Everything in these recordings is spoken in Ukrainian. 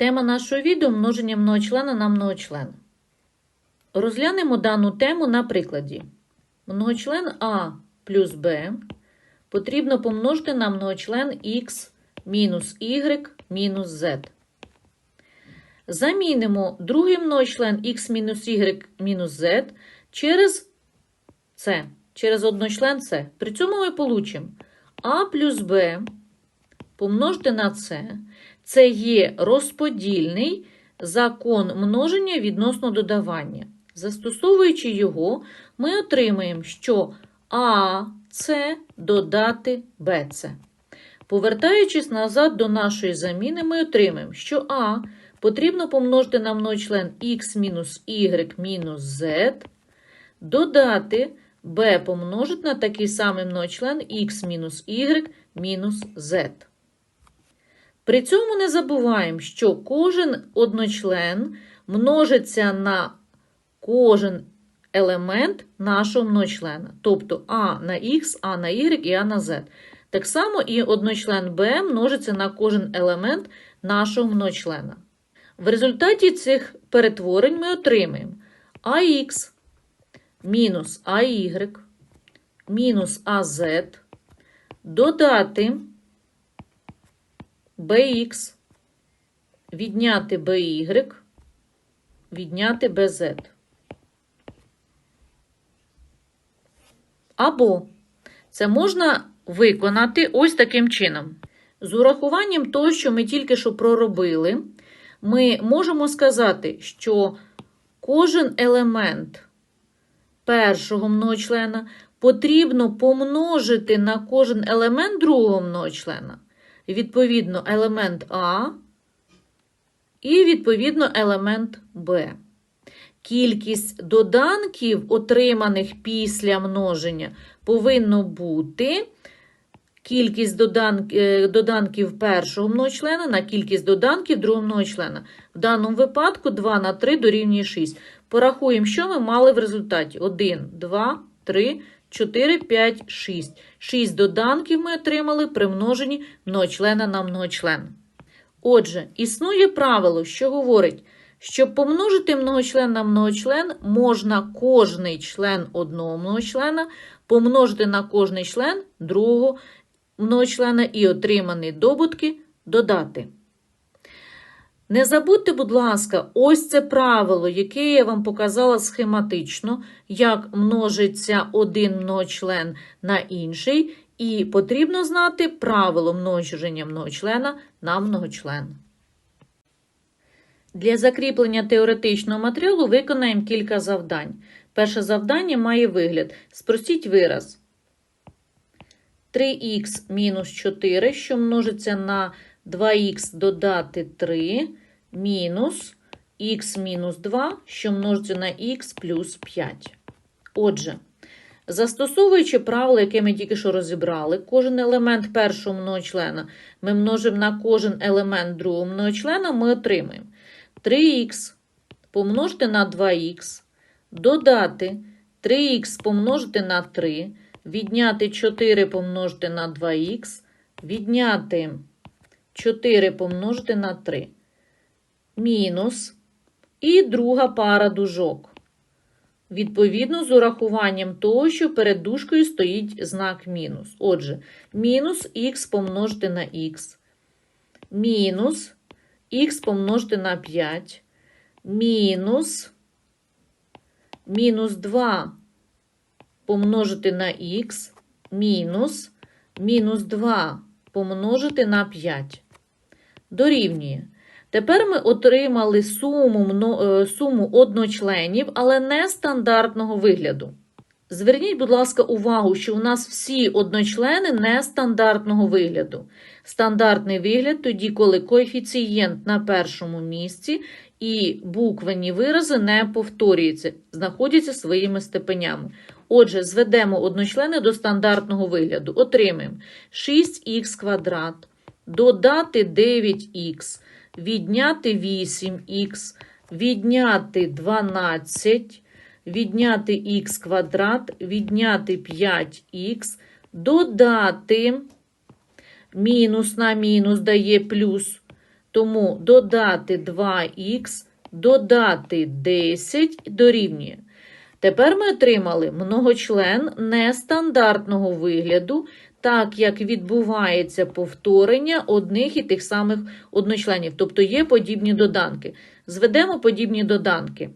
Тема нашого відео множення многочлена на многочлен. Розглянемо дану тему на прикладі. Многочлен А плюс Б потрібно помножити на многочлен Х мінус Y мінус Z. Замінимо другий многочлен Х мінус Y мінус Z через С, через одночлен С. При цьому ми получимо А плюс Б помножити на С. Це є розподільний закон множення відносно додавання. Застосовуючи його, ми отримаємо, що АС додати БЦ. Повертаючись назад до нашої заміни, ми отримаємо, що А потрібно помножити на многочлен Х мінус Y мінус Z, додати b помножити на такий самий многочлен Х мінус Y мінус Z. При цьому не забуваємо, що кожен одночлен множиться на кожен елемент нашого многочлена. Тобто А на Х, А на Y і А на Z. Так само і одночлен b множиться на кожен елемент нашого многочлена. В результаті цих перетворень ми отримаємо АХ мінус АY мінус АЗ додати BX, відняти BY, відняти BZ. Або це можна виконати ось таким чином. З урахуванням того, що ми тільки що проробили, ми можемо сказати, що кожен елемент першого многочлена потрібно помножити на кожен елемент другого многочлена. Відповідно, елемент А і, відповідно, елемент Б. Кількість доданків, отриманих після множення, повинно бути кількість е, доданків першого многочлена на кількість доданків другого многочлена. В даному випадку 2 на 3 дорівнює 6. Порахуємо, що ми мали в результаті. 1, 2, 3, 4, 5, 6. 6 доданків ми отримали при множенні многочлена на многочлен. Отже, існує правило, що говорить, щоб помножити многочлен на многочлен, можна кожний член одного многочлена помножити на кожний член другого многочлена і отримані добутки додати. Не забудьте, будь ласка, ось це правило, яке я вам показала схематично, як множиться один многочлен на інший, і потрібно знати правило множення многочлена на многочлен. Для закріплення теоретичного матеріалу виконаємо кілька завдань. Перше завдання має вигляд. Спростіть вираз. 3х мінус 4, що множиться на 2х додати 3, мінус х мінус 2, що множиться на х плюс 5. Отже, застосовуючи правило, яке ми тільки що розібрали, кожен елемент першого многочлена ми множимо на кожен елемент другого многочлена, ми отримаємо 3х помножити на 2х, додати 3х помножити на 3, відняти 4 помножити на 2х, відняти 4 помножити на 3. Мінус і друга пара дужок. Відповідно, з урахуванням того, що перед дужкою стоїть знак мінус. Отже, мінус х помножити на х, мінус х помножити на 5, мінус, мінус 2 помножити на х, мінус, мінус 2 помножити на 5. Дорівнює. Тепер ми отримали суму, е, суму одночленів, але не стандартного вигляду. Зверніть, будь ласка, увагу, що у нас всі одночлени нестандартного вигляду. Стандартний вигляд тоді, коли коефіцієнт на першому місці і буквені вирази не повторюються, знаходяться своїми степенями. Отже, зведемо одночлени до стандартного вигляду. Отримаємо 6х квадрат, додати 9х, відняти 8х, відняти 12, відняти х квадрат, відняти 5х, додати мінус на мінус дає плюс Тому додати 2х, додати 10 дорівнює. Тепер ми отримали многочлен нестандартного вигляду, так як відбувається повторення одних і тих самих одночленів, тобто є подібні доданки. Зведемо подібні доданки.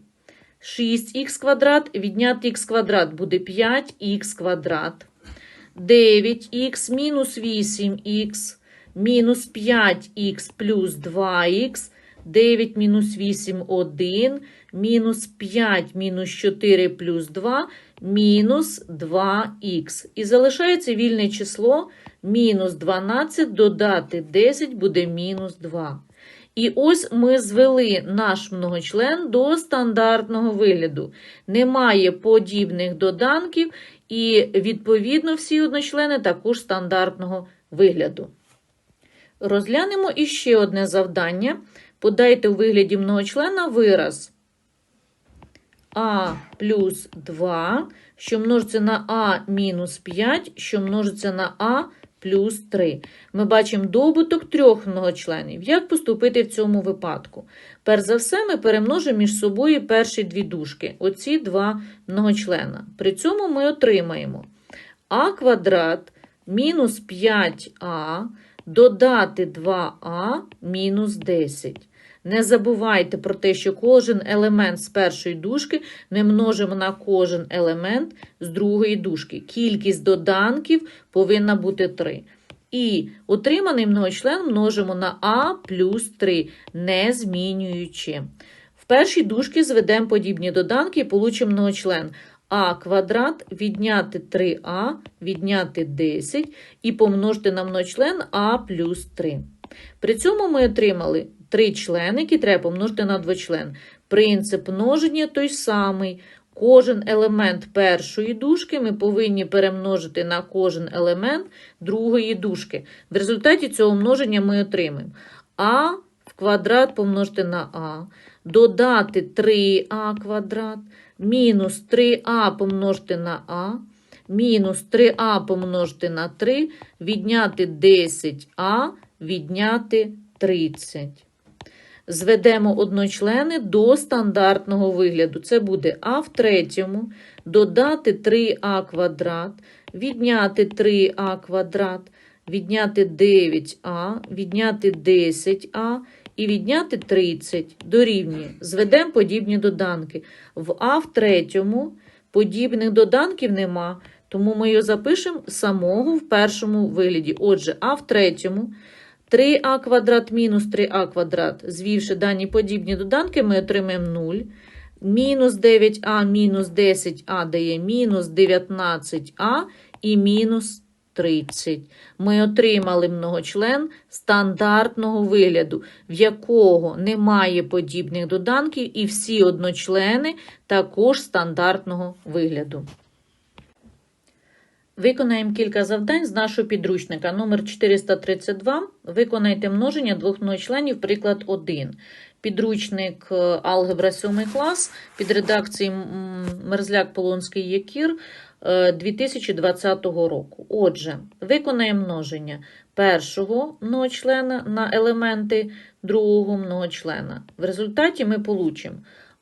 6х квадрат відняти х квадрат буде 5х квадрат. 9х мінус 8х мінус 5х плюс 2х, 9 мінус 8 – 1, мінус 5 мінус 4 плюс 2 мінус 2х. І залишається вільне число мінус 12 додати 10 буде мінус 2. І ось ми звели наш многочлен до стандартного вигляду. Немає подібних доданків, і, відповідно, всі одночлени також стандартного вигляду. Розглянемо іще одне завдання. Подайте у вигляді многочлена вираз а плюс 2, що множиться на а мінус 5, що множиться на а плюс 3. Ми бачимо добуток трьох многочленів. Як поступити в цьому випадку? Перш за все, ми перемножимо між собою перші дві дужки, оці два многочлена. При цьому ми отримаємо а квадрат мінус 5а додати 2а мінус 10. Не забувайте про те, що кожен елемент з першої дужки ми множимо на кожен елемент з другої дужки. Кількість доданків повинна бути 3. І отриманий многочлен множимо на а плюс 3, не змінюючи. В першій дужці зведемо подібні доданки і получимо многочлен а квадрат відняти 3а, відняти 10 і помножити на многочлен а плюс 3. При цьому ми отримали три члени, які треба помножити на двочлен. Принцип множення той самий. Кожен елемент першої дужки ми повинні перемножити на кожен елемент другої дужки. В результаті цього множення ми отримаємо а в квадрат помножити на а, додати 3а квадрат, мінус 3а помножити на а, мінус 3а помножити на 3, відняти 10а, відняти 30. Зведемо одночлени до стандартного вигляду. Це буде а в третьому, додати 3а квадрат, відняти 3а квадрат, відняти 9а, відняти 10а і відняти 30 дорівнює. Зведемо подібні доданки. В а в третьому подібних доданків нема, тому ми його запишемо самого в першому вигляді. Отже, а в третьому. 3а квадрат мінус 3а квадрат. Звівши дані подібні доданки, ми отримаємо 0. Мінус 9а мінус 10а дає мінус 19а і мінус 30. Ми отримали многочлен стандартного вигляду, в якого немає подібних доданків, і всі одночлени також стандартного вигляду. Виконаємо кілька завдань з нашого підручника. Номер 432. Виконайте множення двох многочленів, приклад 1. Підручник е, Алгебра 7 клас під редакцією Мерзляк Полонський Якір 2020 року. Отже, виконаємо множення першого многочлена на елементи другого многочлена. В результаті ми получимо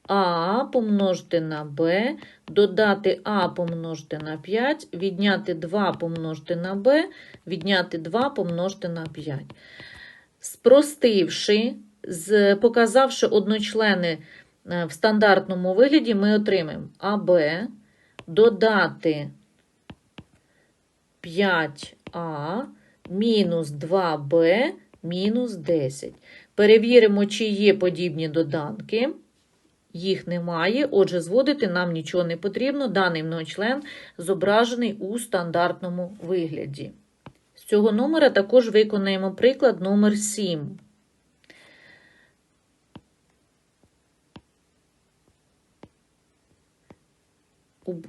а помножити на b, додати А помножити на 5, відняти 2 помножити на b, відняти 2 помножити на 5. Спростивши, показавши одночлени е, в стандартному вигляді, ми отримаємо АБ додати 5А мінус 2Б мінус 10. Перевіримо, чи є подібні доданки їх немає, отже, зводити нам нічого не потрібно. Даний многочлен зображений у стандартному вигляді. З цього номера також виконаємо приклад номер 7.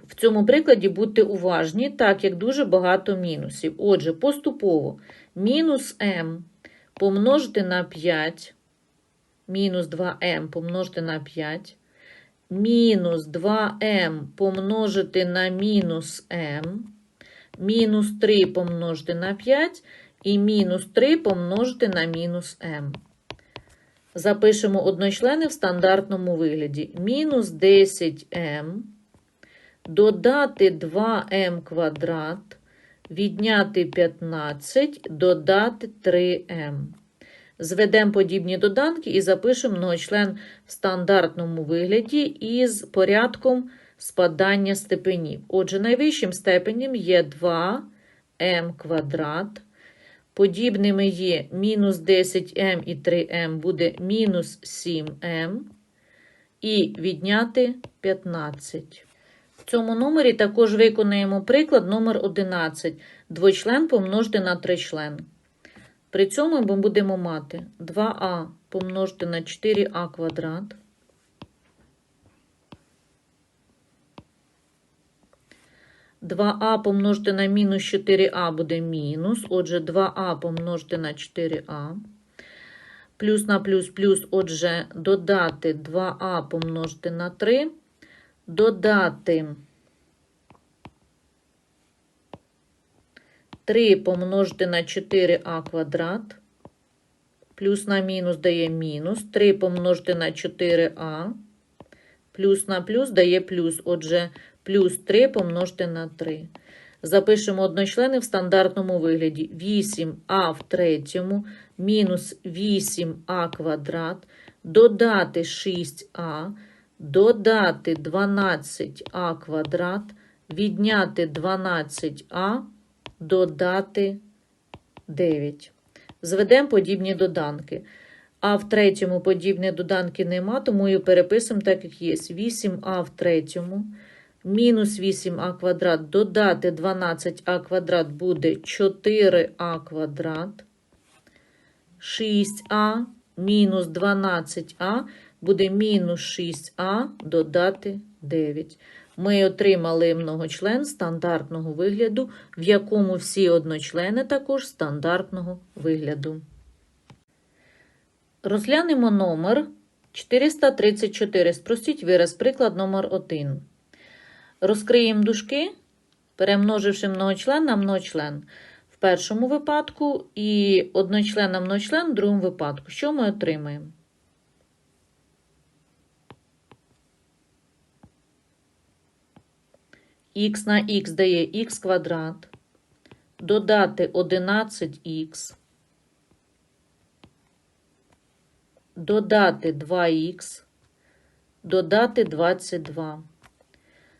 В цьому прикладі будьте уважні, так як дуже багато мінусів. Отже, поступово мінус m помножити на 5 мінус 2m помножити на 5, мінус 2m помножити на мінус m, мінус 3 помножити на 5 і мінус 3 помножити на мінус m. Запишемо одночлени в стандартному вигляді. Мінус 10m, додати 2m квадрат, відняти 15, додати 3m. Зведемо подібні доданки і запишемо многочлен в стандартному вигляді із порядком спадання степенів. Отже, найвищим степенем є 2m квадрат. Подібними є мінус 10m і 3m буде мінус 7m. І відняти 15. В цьому номері також виконаємо приклад номер 11. Двочлен помножити на тричлен. При цьому ми будемо мати 2а помножити на 4а квадрат. Два а помножити на мінус 4а буде мінус. Отже, 2а помножити на 4а. Плюс на плюс плюс, отже, додати 2а помножити на 3. Додати 3 помножити на 4а квадрат. Плюс на мінус дає мінус. 3 помножити на 4а. Плюс на плюс дає плюс. Отже, плюс 3 помножити на 3. Запишемо одночлени в стандартному вигляді. 8а в третьому мінус 8а квадрат. Додати 6а. Додати 12а квадрат. Відняти 12а додати 9. Зведемо подібні доданки. А в третьому подібні доданки нема, тому і переписуємо так, як є. 8а в третьому, мінус 8а квадрат, додати 12а квадрат буде 4а квадрат. 6а мінус 12а буде мінус 6а додати 9 ми отримали многочлен стандартного вигляду, в якому всі одночлени також стандартного вигляду. Розглянемо номер 434. Спростіть вираз, приклад номер 1. Розкриємо дужки, перемноживши многочлен на многочлен в першому випадку і одночлен на многочлен в другому випадку. Що ми отримаємо? Х на х дає х квадрат, додати 11х, додати 2х, додати 22.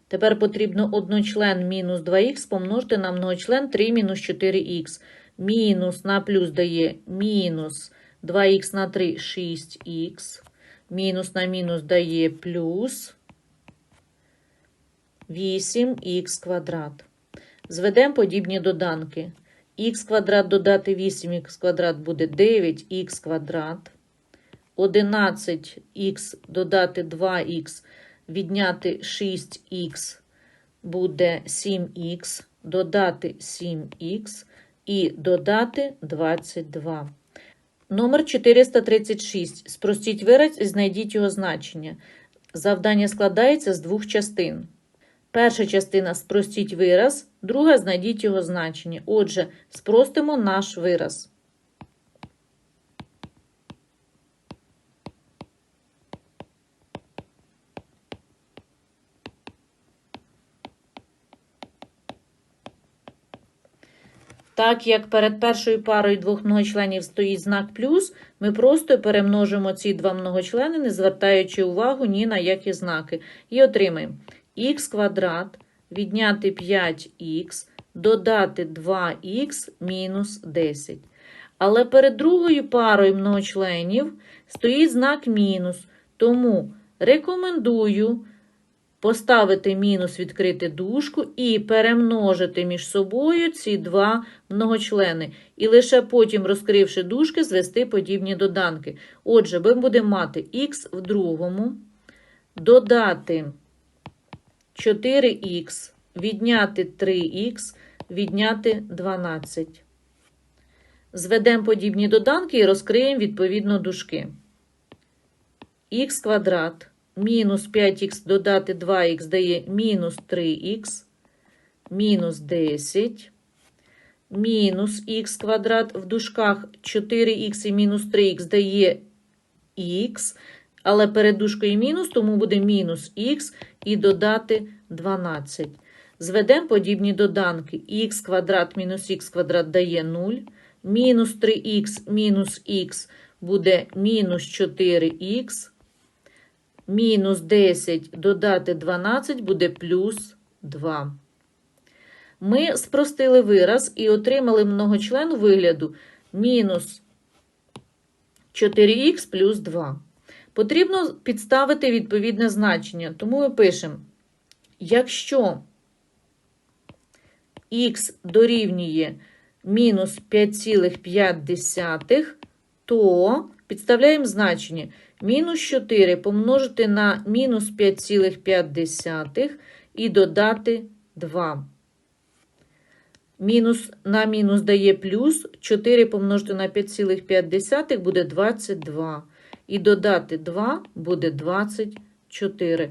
Тепер потрібно одночлен мінус 2х помножити на многочлен 3 мінус 4х. Мінус на плюс дає мінус 2х на 3 6х. Мінус на мінус дає плюс 8х квадрат. Зведемо подібні доданки. х квадрат додати 8х квадрат буде 9х квадрат. 11х додати 2х, відняти 6х буде 7х, додати 7х і додати 22. Номер 436. Спростіть вираз і знайдіть його значення. Завдання складається з двох частин. Перша частина спростіть вираз, друга знайдіть його значення. Отже, спростимо наш вираз. Так як перед першою парою двох многочленів стоїть знак плюс, ми просто перемножимо ці два многочлени, не звертаючи увагу ні на які знаки. І отримаємо х квадрат відняти 5х, додати 2х мінус 10. Але перед другою парою многочленів стоїть знак мінус. Тому рекомендую поставити мінус, відкрити дужку і перемножити між собою ці два многочлени. І лише потім, розкривши дужки, звести подібні доданки. Отже, ми будемо мати х в другому, додати 4х, відняти 3х, відняти 12. Зведемо подібні доданки і розкриємо відповідно дужки. х квадрат мінус 5х додати 2х дає мінус 3х, мінус 10, мінус х квадрат в дужках 4х і мінус 3х дає х, але перед дужкою мінус, тому буде мінус х і додати 12. Зведемо подібні доданки. х квадрат мінус х квадрат дає 0. Мінус 3х мінус х буде мінус 4х. Мінус 10 додати 12 буде плюс 2. Ми спростили вираз і отримали многочлен вигляду мінус 4х плюс 2. Потрібно підставити відповідне значення, тому ми пишемо, якщо х дорівнює мінус 5,5, то підставляємо значення мінус 4 помножити на мінус 5,5 і додати 2. Мінус на мінус дає плюс, 4 помножити на 5,5 буде 22. І додати 2 буде 24.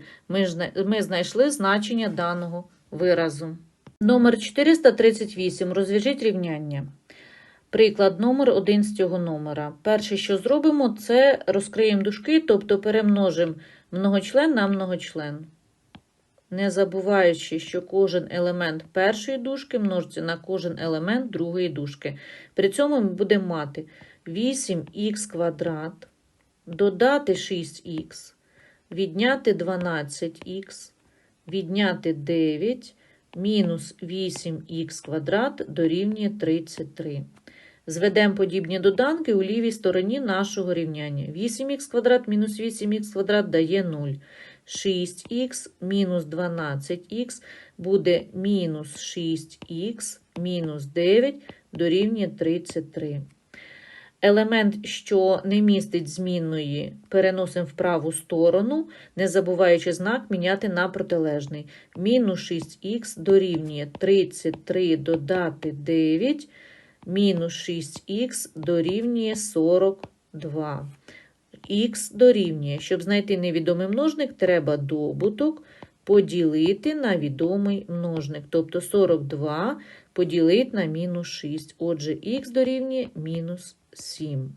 Ми, знайшли значення даного виразу. Номер 438. Розв'яжіть рівняння. Приклад номер 1 з цього номера. Перше, що зробимо, це розкриємо дужки, тобто перемножимо многочлен на многочлен. Не забуваючи, що кожен елемент першої дужки множиться на кожен елемент другої дужки. При цьому ми будемо мати 8х квадрат, додати 6х, відняти 12х, відняти 9, мінус 8х квадрат дорівнює 33. Зведемо подібні доданки у лівій стороні нашого рівняння. 8х квадрат мінус 8х квадрат дає 0. 6х мінус 12х буде мінус 6х мінус 9 дорівнює 33. Елемент, що не містить змінної, переносимо в праву сторону, не забуваючи знак міняти на протилежний. Мінус 6х дорівнює 33 додати 9, мінус 6х дорівнює 42. Х дорівнює. Щоб знайти невідомий множник, треба добуток поділити на відомий множник. Тобто 42 поділити на мінус 6. Отже, х дорівнює мінус seem